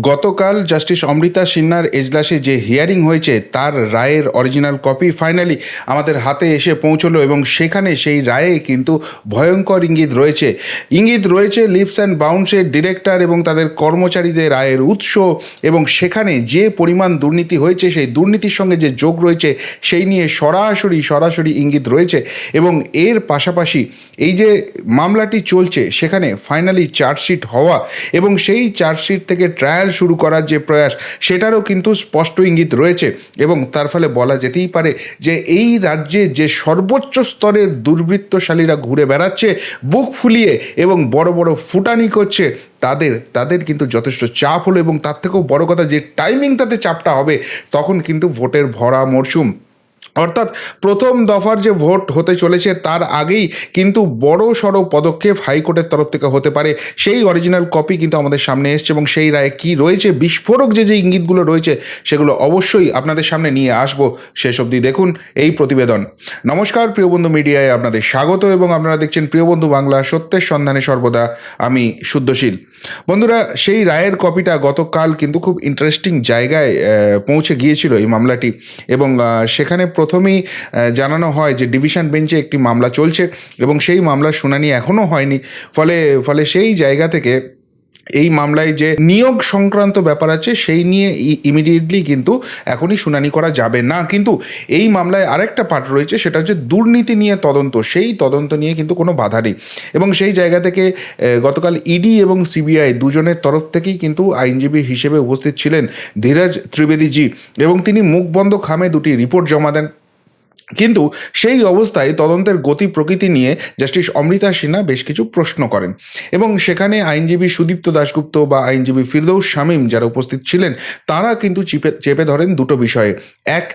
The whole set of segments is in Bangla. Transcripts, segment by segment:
গতকাল জাস্টিস অমৃতা সিনহার এজলাসে যে হিয়ারিং হয়েছে, তার রায়ের অরিজিনাল কপি ফাইনালি আমাদের হাতে এসে পৌঁছলো এবং সেখানে সেই রায়ে কিন্তু ভয়ঙ্কর ইঙ্গিত রয়েছে। ইঙ্গিত রয়েছে লিপস অ্যান্ড বাউন্সের ডিরেক্টর এবং তাদের কর্মচারীদের রায়ের উৎস এবং সেখানে যে পরিমাণ দুর্নীতি হয়েছে, সেই দুর্নীতির সঙ্গে যে যোগ রয়েছে, সেই নিয়ে সরাসরি সরাসরি ইঙ্গিত রয়েছে এবং এর পাশাপাশি এই যে মামলাটি চলছে, সেখানে ফাইনালি চার্জশিট হওয়া এবং সেই চার্জশিট থেকে ট্রায়াল শুরু করার যে প্রয়াস, সেটারও কিন্তু স্পষ্ট ইঙ্গিত রয়েছে এবং তার ফলে বলা যেতেই পারে যে এই রাজ্যে যে সর্বোচ্চ স্তরের দুর্বৃত্তশালীরা ঘুরে বেড়াচ্ছে, বুক ফুলিয়ে এবং বড় বড় ফুটানি করছে, তাদের তাদের কিন্তু যথেষ্ট চাপ হলো এবং তার থেকেও বড় কথা যে টাইমিং তাতে চাপটা হবে, তখন কিন্তু ভোটের ভরা মরশুম। অর্থাৎ প্রথম দফার যে ভোট হতে চলেছে তার আগেই কিন্তু বড় সড়ো পদক্ষেপ হাইকোর্টের তরফ থেকে হতে পারে। সেই অরিজিনাল কপি কিন্তু আমাদের সামনে এসছে এবং সেই রায়ে কী রয়েছে, বিস্ফোরক যে যে ইঙ্গিতগুলো রয়েছে সেগুলো অবশ্যই আপনাদের সামনে নিয়ে আসব শেষ অবধি দেখুন এই প্রতিবেদন। নমস্কার, প্রিয় বন্ধু মিডিয়ায় আপনাদের স্বাগত এবং আপনারা দেখছেন প্রিয় বন্ধু বাংলা সত্যের সন্ধানে সর্বদা। আমি শুদ্ধশীল। বন্ধুরা, সেই রায়ের কপিটা গতকাল কিন্তু খুব ইন্টারেস্টিং জায়গায় পৌঁছে গিয়েছিল এই মামলাটি। এবং সেখানে প্রথমেই জানানো হয় যে ডিভিশন বেঞ্চে একটি মামলা চলছে এবং সেই মামলার শুনানি এখনও হয়নি। ফলে ফলে সেই জায়গা থেকে এই মামলায় যে নিয়োগ সংক্রান্ত ব্যাপার আছে, সেই নিয়ে ইমিডিয়েটলি কিন্তু এখনই শুনানি করা যাবে না। কিন্তু এই মামলায় আরেকটা পার্ট রয়েছে, সেটা হচ্ছে দুর্নীতি নিয়ে তদন্ত। সেই তদন্ত নিয়ে কিন্তু কোনো বাধা নেই। এবং সেই জায়গা থেকে গতকাল ইডি এবং সিবিআই দুজনের তরফ থেকেই কিন্তু আইনজীবী হিসেবে উপস্থিত ছিলেন ধীরাজ ত্রিবেদীজি। এবং তিনি মুখ বন্ধ খামে দুটি রিপোর্ট জমা দেন। কিন্তু সেই অবস্থায় তদন্তের গতি প্রকৃতি নিয়ে জাস্টিস অমৃতা সিনহা বেশ কিছু প্রশ্ন করেন। এবং সেখানে আইনজীবী সুদীপ্ত দাশগুপ্ত বা আইনজীবী ফিরদৌস শামীম যারা উপস্থিত ছিলেন, তারা কিন্তু চেপে চেপে ধরেন দুটো বিষয়ে। এক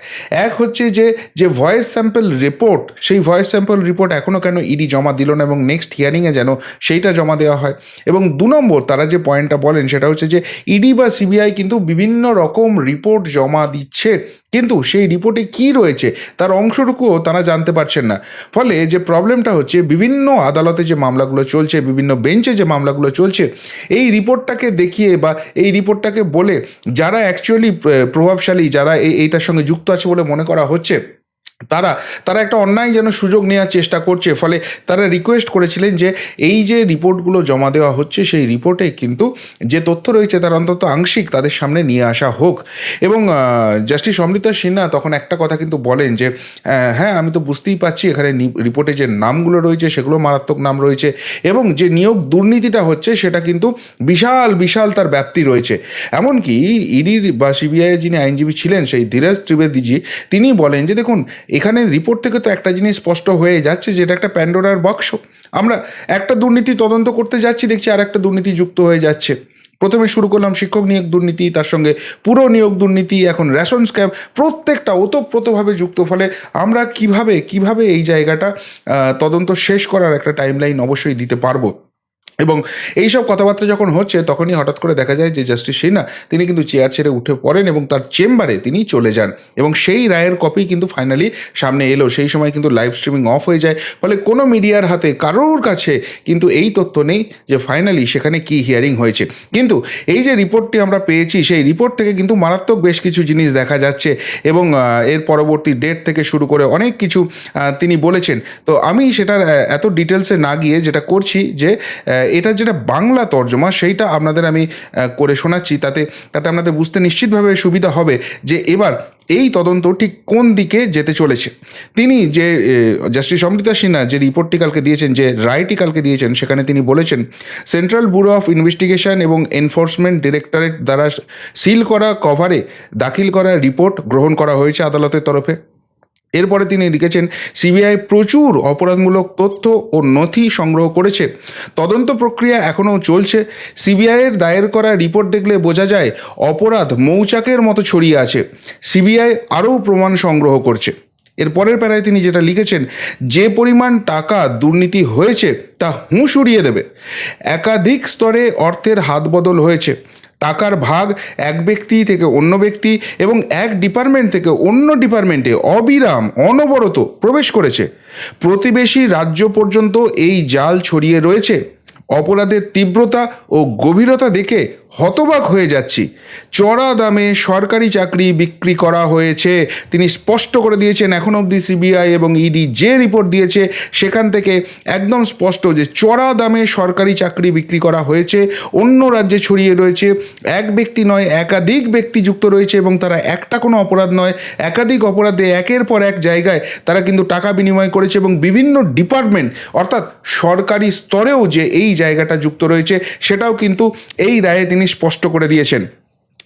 এক হচ্ছে যে যে ভয়েস স্যাম্পল রিপোর্ট সেই ভয়েস স্যাম্পল রিপোর্ট এখনও কেন ইডি জমা দিল না এবং নেক্সট হিয়ারিংয়ে যেন সেইটা জমা দেওয়া হয়? এবং দু নম্বর, তারা যে পয়েন্টটা বলেন সেটা হচ্ছে যে ইডি বা সিবিআই কিন্তু বিভিন্ন রকম রিপোর্ট জমা দিচ্ছে, কিন্তু সেই রিপোর্টে কি রয়েছে তার অংশটুকুও তারা জানতে পারছেন না। ফলে যে প্রবলেমটা হচ্ছে, বিভিন্ন আদালতে যে মামলাগুলো চলছে, বিভিন্ন বেঞ্চে যে মামলাগুলো চলছে, এই রিপোর্টটাকে দেখিয়ে বা এই রিপোর্টটাকে বলে, যারা অ্যাকচুয়ালি প্রভাবশালী, যারা এই এইটার সঙ্গে যুক্ত আছে বলে মনে করা হচ্ছে। তারা তারা একটা অন্যায় যেন সুযোগ নেওয়ার চেষ্টা করছে, ফলে তারা রিকোয়েস্ট করেছিলেন যে এই যে রিপোর্টগুলো জমা দেওয়া হচ্ছে, সেই রিপোর্টে কিন্তু যে তথ্য রয়েছে তার অন্তত আংশিক তাদের সামনে নিয়ে আসা হোক। এবং জাস্টিস অমৃতা সিনহা তখন একটা কথা কিন্তু বলেন যে হ্যাঁ আমি তো বুঝতেই পারছি এখানে রিপোর্টে যে নামগুলো রয়েছে, সেগুলো মারাত্মক নাম রয়েছে এবং যে নিয়োগ দুর্নীতিটা হচ্ছে, সেটা কিন্তু বিশাল বিশাল তার ব্যাপ্তি রয়েছে। এমনকি ইডির বা সিবিআই যিনি আইনজীবী ছিলেন, সেই ধীরাজ ত্রিবেদীজি, তিনি বলেন যে দেখুন এখানে রিপোর্ট থেকে তো একটা জিনিস স্পষ্ট হয়ে যাচ্ছে যে এটা একটা প্যান্ডোরার বাক্স আমরা একটা দুর্নীতি তদন্ত করতে যাচ্ছি, দেখছি আর একটা দুর্নীতি যুক্ত হয়ে যাচ্ছে। প্রথমে শুরু করলাম শিক্ষক নিয়োগ দুর্নীতি, তার সঙ্গে পুরো নিয়োগ দুর্নীতি, এখন রেশন স্ক্যাম প্রত্যেকটা ওতপ্রোতভাবে যুক্ত। ফলে আমরা কীভাবে কীভাবে এই জায়গাটা তদন্ত শেষ করার একটা টাইমলাইন অবশ্যই দিতে পারব। এবং এই সব কথাবার্তা যখন হচ্ছে, তখনই হঠাৎ করে দেখা যায় যে জাস্টিস সিনহা তিনি কিন্তু চেয়ার ছেড়ে উঠে পড়েন এবং তার চেম্বারে তিনি চলে যান। এবং সেই রায়ের কপি কিন্তু ফাইনালি সামনে এলো। সেই সময় কিন্তু লাইভ স্ট্রিমিং অফ হয়ে যায়। ফলে কোনো মিডিয়ার হাতে কারোর কাছে কিন্তু এই তথ্য নেই যে ফাইনালি সেখানে কি হিয়ারিং হয়েছে। কিন্তু এই যে রিপোর্টটি আমরা পেয়েছি, সেই রিপোর্ট থেকে কিন্তু মারাত্মক বেশ কিছু জিনিস দেখা যাচ্ছে এবং এর পরবর্তী ডেট থেকে শুরু করে অনেক কিছু তিনি বলেছেন। তো আমি সেটার এত ডিটেলসে না গিয়ে যেটা করছি যে এটা যেটা বাংলা তর্জমা, সেইটা আপনাদের আমি করে শোনাচ্ছি। তাতে তাতে আপনাদের বুঝতে নিশ্চিতভাবে সুবিধা হবে যে এবার এই তদন্ত ঠিক কোন দিকে যেতে চলেছে। তিনি যে জাস্টিস অমৃতা সিনহা যে রিপোর্টটি কালকে দিয়েছেন, যে রায়টি কালকে দিয়েছেন, সেখানে তিনি বলেছেন, সেন্ট্রাল ব্যুরো অফ ইনভেস্টিগেশন এবং এনফোর্সমেন্ট ডিরেক্টরেট দ্বারা সিল করা, কভারে দাখিল করা রিপোর্ট গ্রহণ করা হয়েছে আদালতের তরফে। এরপরে তিনি লিখেছেন, সিবিআই প্রচুর অপরাধমূলক তথ্য ও নথি সংগ্রহ করেছে। তদন্ত প্রক্রিয়া এখনও চলছে। সিবিআইয়ের দায়ের করা রিপোর্ট দেখলে বোঝা যায়, অপরাধ মৌচাকের মতো ছড়িয়ে আছে। সিবিআই আরও প্রমাণ সংগ্রহ করছে। এর পরের প্যারায় তিনি যেটা লিখেছেন, যে পরিমাণ টাকা দুর্নীতি হয়েছে, তা হুঁশ উড়িয়ে দেবে। একাধিক স্তরে অর্থের হাত বদল হয়েছে। টাকার ভাগ এক ব্যক্তি থেকে অন্য ব্যক্তি এবং এক ডিপার্টমেন্ট থেকে অন্য ডিপার্টমেন্টে অবিরাম, অনবরত প্রবেশ করেছে। প্রতিবেশী রাজ্য পর্যন্ত এই জাল ছড়িয়ে রয়েছে। অপরাধের তীব্রতা ও গভীরতা দেখে হতবাক হয়ে যাচ্ছি। চড়া দামে সরকারি চাকরি বিক্রি করা হয়েছে। তিনি স্পষ্ট করে দিয়েছেন, এখন অবধি সিবিআই এবং ইডি যে রিপোর্ট দিয়েছে, সেখান থেকে একদম স্পষ্ট যে চড়া দামে সরকারি চাকরি বিক্রি করা হয়েছে। অন্য রাজ্যে ছড়িয়ে রয়েছে। এক ব্যক্তি নয়, একাধিক ব্যক্তি যুক্ত রয়েছে এবং তারা একটা কোনো অপরাধ নয়। একাধিক অপরাধে একের পর এক জায়গায় তারা কিন্তু টাকা বিনিময় করেছে এবং বিভিন্ন ডিপার্টমেন্ট, অর্থাৎ সরকারি স্তরেও যে এই জায়গাটা যুক্ত রয়েছে, সেটাও কিন্তু এই রায়ে তিনি স্পষ্ট করে দিয়েছেন।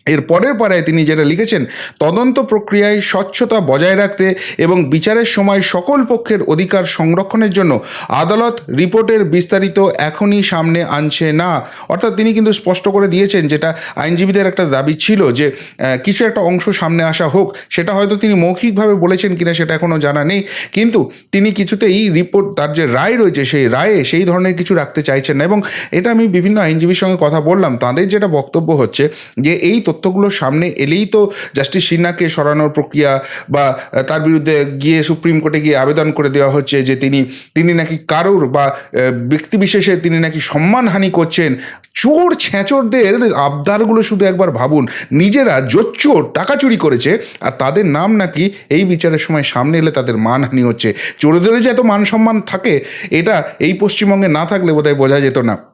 এর পরের পাড়ায় তিনি যেটা লিখেছেন, তদন্ত প্রক্রিয়ায় স্বচ্ছতা বজায় রাখতে এবং বিচারের সময় সকল পক্ষের অধিকার সংরক্ষণের জন্য আদালত রিপোর্টের বিস্তারিত এখনই সামনে আনছে না। অর্থাৎ তিনি কিন্তু স্পষ্ট করে দিয়েছেন যেটা আইনজীবীদের একটা দাবি ছিল যে কিছু একটা অংশ সামনে আসা হোক, সেটা হয়তো তিনি মৌখিকভাবে বলেছেন কিনা সেটা এখনও জানা নেই। কিন্তু তিনি কিছুতেই রিপোর্ট, তার যে রায় রয়েছে, সেই রায়ে সেই ধরনের কিছু রাখতে চাইছেন না। এবং এটা আমি বিভিন্ন আইনজীবীর সঙ্গে কথা বললাম, তাদের যেটা বক্তব্য হচ্ছে যে, এই তথ্যগুলো সামনে এলেই তো জাস্টিস সিনহাকে সরানোর প্রক্রিয়া বা তার বিরুদ্ধে গিয়ে সুপ্রিম কোর্টে গিয়ে আবেদন করে দেওয়া হচ্ছে যে তিনি তিনি নাকি কারোর বা ব্যক্তিবিশেষের তিনি নাকি সম্মানহানি করছেন। চোর ছেঁচোরদের আবদারগুলো শুধু একবার ভাবুন। নিজেরা জোচ্চোর টাকা চুরি করেছে আর তাদের নাম নাকি এই বিচারের সময় সামনে এলে তাদের মানহানি হচ্ছে। চোরদের যে এত মান সম্মান থাকে, এটা এই পশ্চিমবঙ্গে না থাকলে বোধহয় বোঝা যেত না।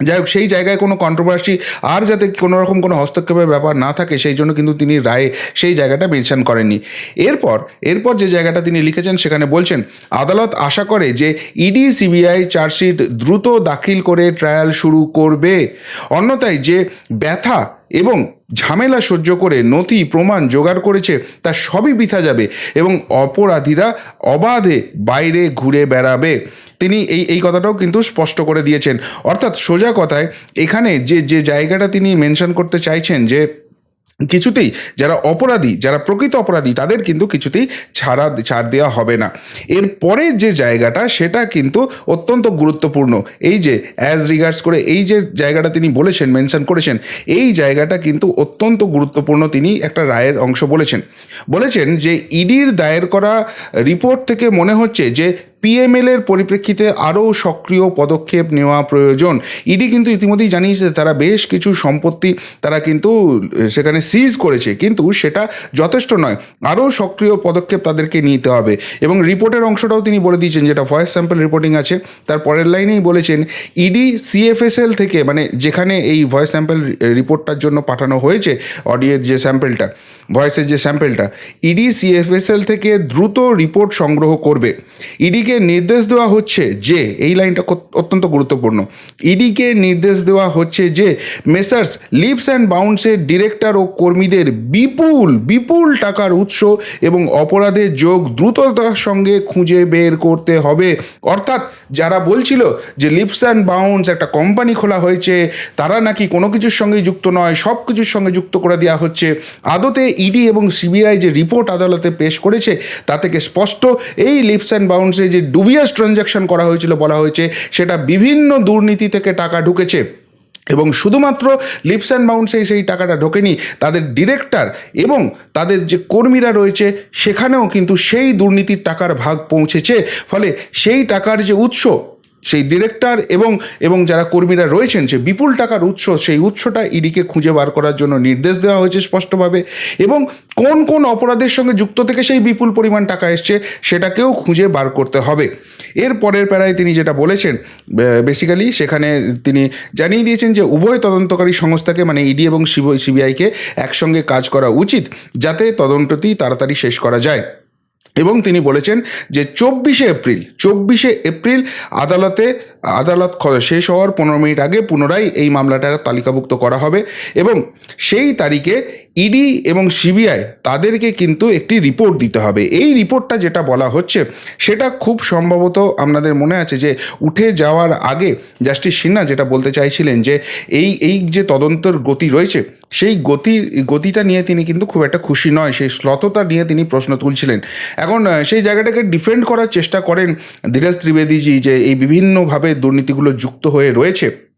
যাই হোক, সেই জায়গায় কোনো কন্ট্রোভার্সি আর যাতে কোনো রকম কোনো হস্তক্ষেপের ব্যাপার না থাকে, সেই জন্য কিন্তু তিনি রায়ে সেই জায়গাটা মেনশন করেননি। এরপর এরপর যে জায়গাটা তিনি লিখেছেন, সেখানে বলছেন, আদালত আশা করে যে ইডি, সিবিআই চার্জশিট দ্রুত দাখিল করে ট্রায়াল শুরু করবে। অন্যথায় যে ব্যথা এবং ঝামেলা সহ্য করে নথি প্রমাণ জোগাড় করেছে, তা সবই বৃথা যাবে এবং অপরাধীরা অবাধে বাইরে ঘুরে বেড়াবে। তিনি এই এই কথাটাও কিন্তু স্পষ্ট করে দিয়েছেন। অর্থাৎ সোজা কথায়, এখানে যে যে জায়গাটা তিনি মেনশন করতে চাইছেন যে কিছুতেই যারা অপরাধী, যারা প্রকৃত অপরাধী, তাদের কিন্তু কিছুতেই ছাড়া, ছাড় দেওয়া হবে না। এর পরের যে জায়গাটা, সেটা কিন্তু অত্যন্ত গুরুত্বপূর্ণ। এই যে অ্যাজ রিগার্ডস করে এই যে জায়গাটা তিনি বলেছেন মেনশন করেছেন, এই জায়গাটা কিন্তু অত্যন্ত গুরুত্বপূর্ণ তিনি একটা রায়ের অংশ বলেছেন। বলেছেন যে, ইডির দায়ের করা রিপোর্ট থেকে মনে হচ্ছে যে পিএমএল এর পরিপ্রেক্ষিতে আরও সক্রিয় পদক্ষেপ নেওয়া প্রয়োজন। ইডি কিন্তু ইতিমধ্যেই জানিয়েছে তারা বেশ কিছু সম্পত্তি তারা কিন্তু সেখানে সিজ করেছে। কিন্তু সেটা যথেষ্ট নয়, আরও সক্রিয় পদক্ষেপ তাদেরকে নিতে হবে। এবং রিপোর্টের অংশটাও তিনি বলে দিয়েছেন, যেটা ভয়েস স্যাম্পল রিপোর্টিং আছে। তার পরের লাইনেই বলেছেন ইডি সিএফএসএল থেকে মানে যেখানে এই ভয়েস স্যাম্পল রিপোর্টটার জন্য পাঠানো হয়েছে অডিওর যে স্যাম্পেলটা ভয়েসের যে স্যাম্পেলটা ইডি সিএফএসএল থেকে দ্রুত রিপোর্ট সংগ্রহ করবে। ইডিকে নির্দেশ দেওয়া হচ্ছে যে, এই লাইনটা অত্যন্ত গুরুত্বপূর্ণ ইডিকে নির্দেশ দেওয়া হচ্ছে যে, মেসার্স লিপস অ্যান্ড বাউন্সের ডিরেক্টর ও কর্মীদের বিপুল বিপুল টাকার উৎস এবং অপরাধের যোগ দ্রুততার সঙ্গে খুঁজে বের করতে হবে। অর্থাৎ যারা বলছিল যে লিপস অ্যান্ড বাউন্স একটা কোম্পানি খোলা হয়েছে, তারা নাকি কোনো কিছুর সঙ্গে যুক্ত নয়, সব কিছুর সঙ্গে যুক্ত করে দেওয়া হচ্ছে। আদতে ইডি এবং সিবিআই যে রিপোর্ট আদালতে পেশ করেছে, তা থেকে স্পষ্ট, এই লিপস অ্যান্ড বাউন্সে যে ডুবিয়াস ট্রানজ্যাকশন করা হয়েছিল বলা হয়েছে, সেটা বিভিন্ন দুর্নীতি থেকে টাকা ঢুকেছে। এবং শুধুমাত্র লিপস অ্যান্ড বাউন্সে সেই টাকাটা ঢোকেনি, তাদের ডিরেক্টর এবং তাদের যে কর্মীরা রয়েছে, সেখানেও কিন্তু সেই দুর্নীতির টাকার ভাগ পৌঁছেছে। ফলে সেই টাকার যে উৎস সেই ডিরেক্টর এবং এবং যারা কর্মীরা রয়েছেন সে বিপুল টাকার উৎস, সেই উৎসটা ইডিকে খুঁজে বার করার জন্য নির্দেশ দেওয়া হয়েছে স্পষ্টভাবে। এবং কোন কোন অপরাধের সঙ্গে যুক্ত থেকে সেই বিপুল পরিমাণ টাকা এসছে, সেটাকেও খুঁজে বার করতে হবে। এর পরের প্যারায় তিনি যেটা বলেছেন বেসিক্যালি সেখানে তিনি জানিয়ে দিয়েছেন যে উভয় তদন্তকারী সংস্থাকে মানে ইডি এবং সিবিআইকে একসঙ্গে কাজ করা উচিত, যাতে তদন্তটি তাড়াতাড়ি শেষ করা যায়। এবং তিনি বলেছেন যে চব্বিশে এপ্রিল চব্বিশে এপ্রিল আদালতে, আদালত শেষ হওয়ার পনেরো মিনিট আগে পুনরায় এই মামলাটা তালিকাভুক্ত করা হবে এবং সেই তারিখে ইডি এবং সিবিআই তাদেরকে কিন্তু একটি রিপোর্ট দিতে হবে। এই রিপোর্টটা যেটা বলা হচ্ছে, সেটা খুব সম্ভবত আপনাদের মনে আছে যে, উঠে যাওয়ার আগে জাস্টিস সিনহা যেটা বলতে চাইছিলেন যে, এই এই যে তদন্তর গতি রয়েছে, সেই গতি, গতিটা নিয়ে তিনি কিন্তু খুব একটা খুশি নয়, সেই শ্লথতা নিয়ে তিনি প্রশ্ন তুলছিলেন। এখন সেই জায়গাটাকে ডিফেন্ড করার চেষ্টা করেন ধীরাজ ত্রিবেদীজি যে, এই বিভিন্নভাবে দুর্নীতিগুলো যুক্ত হয়ে রয়েছে।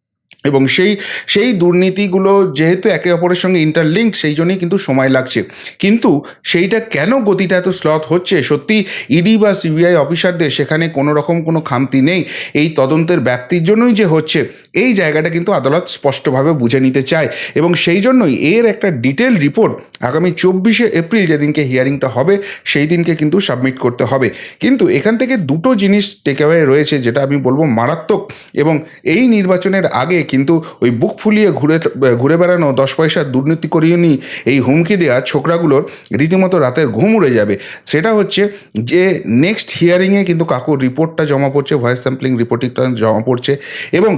এবং সেই সেই দুর্নীতিগুলো যেহেতু একে অপরের সঙ্গে ইন্টারলিঙ্ক সেই জন্যই কিন্তু সময় লাগছে। কিন্তু সেইটা কেন গতিটা এত স্লথ হচ্ছে? সত্যি ইডি বা সিবিআই অফিসারদের সেখানে কোনো রকম কোনো খামতি নেই। এই তদন্তের ব্যাপ্তির জন্যই যে হচ্ছে এই জায়গাটা কিন্তু আদালত স্পষ্টভাবে বুঝে নিতে চায় এবং সেই জন্যই এর একটা ডিটেল রিপোর্ট আগামী চব্বিশে এপ্রিল যেদিনকে হিয়ারিংটা হবে, সেই দিনকে কিন্তু সাবমিট করতে হবে। কিন্তু এখান থেকে দুটো জিনিস টেকঅ্যাওয়ে রয়েছে যেটা আমি বলব মারাত্মক এবং এই নির্বাচনের আগে কিন্তু ওই বুক ফুলিয়ে ঘুরে ঘুরে বেড়ানো দশ পয়সার দুর্নীতি করিয়ে নি, এই হুমকি দেওয়া ছোকরাগুলোর রীতিমতো রাতের ঘুম উড়ে যাবে। সেটা হচ্ছে যে নেক্সট হিয়ারিংয়ে কিন্তু কাকুর রিপোর্টটা জমা পড়ছে ভয়েস স্যাম্পলিং রিপোর্টিংটা জমা পড়ছে এবং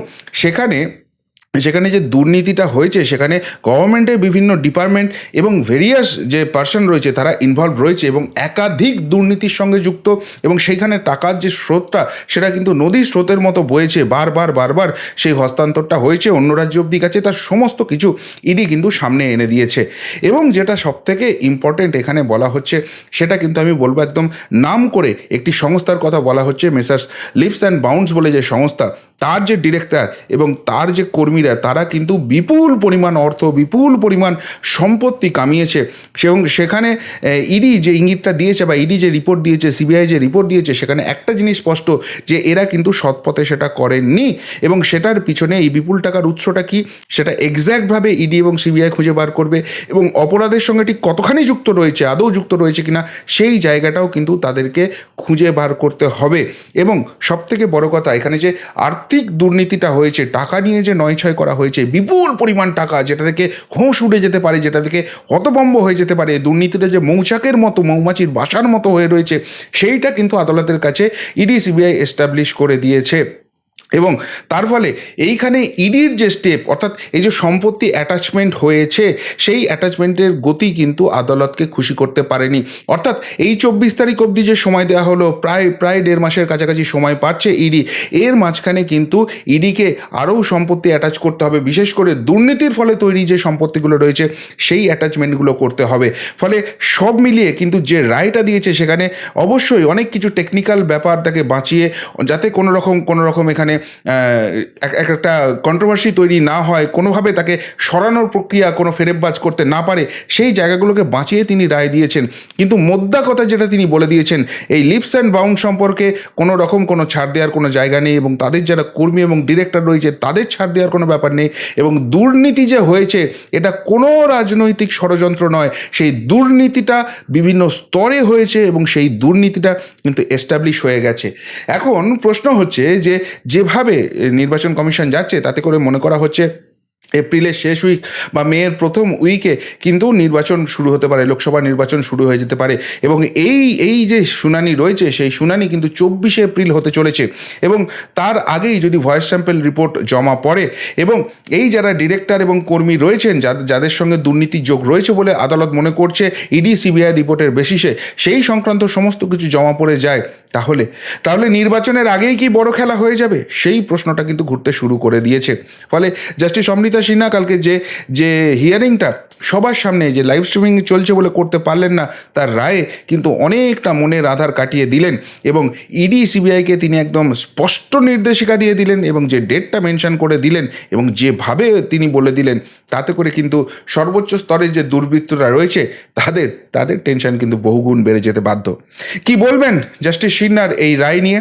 সেখানে সেখানে যে দুর্নীতিটা হয়েছে, সেখানে গভর্নমেন্টের বিভিন্ন ডিপার্টমেন্ট এবং ভেরিয়াস যে পার্সন রয়েছে, তারা ইনভলভ রয়েছে এবং একাধিক দুর্নীতির সঙ্গে যুক্ত এবং সেইখানে টাকার যে স্রোতটা, সেটা কিন্তু নদীর স্রোতের মতো বয়েছে। বারবার বারবার সেই হস্তান্তরটা হয়েছে, অন্য রাজ্য অব্দি কাছে তার সমস্ত কিছু ইডি কিন্তু সামনে এনে দিয়েছে। এবং যেটা সবথেকে ইম্পর্টেন্ট এখানে বলা হচ্ছে, সেটা কিন্তু আমি বলব একদম নাম করে একটি সংস্থার কথা বলা হচ্ছে মেসার্স লিপস অ্যান্ড বাউন্ডস বলে যে সংস্থা তার যে ডিরেক্টর এবং তার যে কর্মীরা, তারা কিন্তু বিপুল পরিমাণ অর্থ, বিপুল পরিমাণ সম্পত্তি কামিয়েছে। এবং সেখানে ইডি যে ইঙ্গিতটা দিয়েছে বা ইডি যে রিপোর্ট দিয়েছে সিবিআই যে রিপোর্ট দিয়েছে, সেখানে একটা জিনিস স্পষ্ট যে এরা কিন্তু সৎপথে সেটা করেননি। এবং সেটার পিছনে এই বিপুল টাকার উৎসটা কি? সেটা এক্স্যাক্টভাবে ইডি এবং সিবিআই খুঁজে বার করবে। এবং অপরাধের সঙ্গে ঠিক কতখানি যুক্ত রয়েছে, আদৌ যুক্ত রয়েছে কিনা, সেই জায়গাটাও কিন্তু তাদেরকে খুঁজে বার করতে হবে। এবং সবথেকে বড় কথা, এখানে যে আর্থিক দুর্নীতিটা হয়েছে, টাকা নিয়ে যে নয় ছয় করা হয়েছে, বিপুল পরিমাণ টাকা যেটা থেকে হোঁশ উড়ে যেতে পারে, যেটা থেকে হতবম্ব হয়ে যেতে পারে দুর্নীতিটা যে মৌচাকের মতো, মৌমাছির বাসার মতো হয়ে রয়েছে, সেইটা কিন্তু আদালতের কাছে ইডি, সিবিআই এস্টাবলিশ করে দিয়েছে। এবং তার ফলে এইখানে ইডির যে স্টেপ অর্থাৎ এই যে সম্পত্তি অ্যাটাচমেন্ট হয়েছে, সেই অ্যাটাচমেন্টের গতি কিন্তু আদালতকে খুশি করতে পারেনি। অর্থাৎ এই চব্বিশ তারিখ অবধি যে সময় দেওয়া হলো, প্রায় প্রায় দেড় মাসের কাছাকাছি সময় পাচ্ছে ইডি। এর মাঝখানে কিন্তু ইডিকে আরও সম্পত্তি অ্যাটাচ করতে হবে, বিশেষ করে দুর্নীতির ফলে তৈরি যে সম্পত্তিগুলো রয়েছে, সেই অ্যাটাচমেন্টগুলো করতে হবে। ফলে সব মিলিয়ে কিন্তু যে রায়টা দিয়েছে সেখানে অবশ্যই অনেক কিছু টেকনিক্যাল ব্যাপার তাকে বাঁচিয়ে, যাতে কোনো রকম কোনো রকম এখানে একটা কন্ট্রোভার্সি তৈরি না হয়, কোনোভাবে তাকে সরানোর প্রক্রিয়া কোনো ফেরেববাজ করতে না পারে, সেই জায়গাগুলোকে বাঁচিয়ে তিনি রায় দিয়েছেন। কিন্তু মোদ্দা কথা যেটা তিনি বলে দিয়েছেন, এই লিপস অ্যান্ড বাউন্ড সম্পর্কে কোনো রকম কোনো ছাড় দেওয়ার কোনো জায়গা নেই এবং তাদের যারা কর্মী এবং ডিরেক্টর রয়েছে, তাদের ছাড় দেওয়ার কোনো ব্যাপার নেই এবং দুর্নীতি যে হয়েছে, এটা কোনো রাজনৈতিক ষড়যন্ত্র নয়। সেই দুর্নীতিটা বিভিন্ন স্তরে হয়েছে এবং সেই দুর্নীতিটা কিন্তু এস্টাবলিশ হয়ে গেছে। এখন প্রশ্ন হচ্ছে যে যেভাবে নির্বাচন কমিশন যাচ্ছে তাতে করে মনে করা হচ্ছে এপ্রিলের শেষ উইক বা মেয়ের প্রথম উইকে কিন্তু নির্বাচন শুরু হতে পারে, লোকসভা নির্বাচন শুরু হয়ে যেতে পারে এবং এই এই যে শুনানি রয়েছে, সেই শুনানি কিন্তু চব্বিশে এপ্রিল হতে চলেছে এবং তার আগেই যদি ভয়েস স্যাম্পেল রিপোর্ট জমা পড়ে এবং এই যারা ডিরেক্টর এবং কর্মী রয়েছেন যাদের সঙ্গে দুর্নীতির যোগ রয়েছে বলে আদালত মনে করছে, ইডি, সিবিআই রিপোর্টের বেসিসে সেই সংক্রান্ত সমস্ত কিছু জমা পড়ে যায়, তাহলে তাহলে নির্বাচনের আগেই কি বড় খেলা হয়ে যাবে? সেই প্রশ্নটা কিন্তু ঘুরতে শুরু করে দিয়েছে। ফলে জাস্টিস অমৃতা সিনহা, কালকে যে যে হিয়ারিংটা সবার সামনে যে লাইভ স্ট্রিমিং চলছে বলে করতে পারলেন না তার রায়ে কিন্তু অনেকটা মনের আধার কাটিয়ে দিলেন এবং ইডি সিবিআইকে তিনি একদম স্পষ্ট নির্দেশিকা দিয়ে দিলেন এবং যে ডেটটা মেনশন করে দিলেন এবং যেভাবে তিনি বলে দিলেন, তাতে করে কিন্তু সর্বোচ্চ স্তরের যে দুর্বৃত্তরা রয়েছে, তাদের তাদের টেনশন কিন্তু বহুগুণ বেড়ে যেতে বাধ্য। কি বলবেন জাস্টিস সিনহার এই রায় নিয়ে?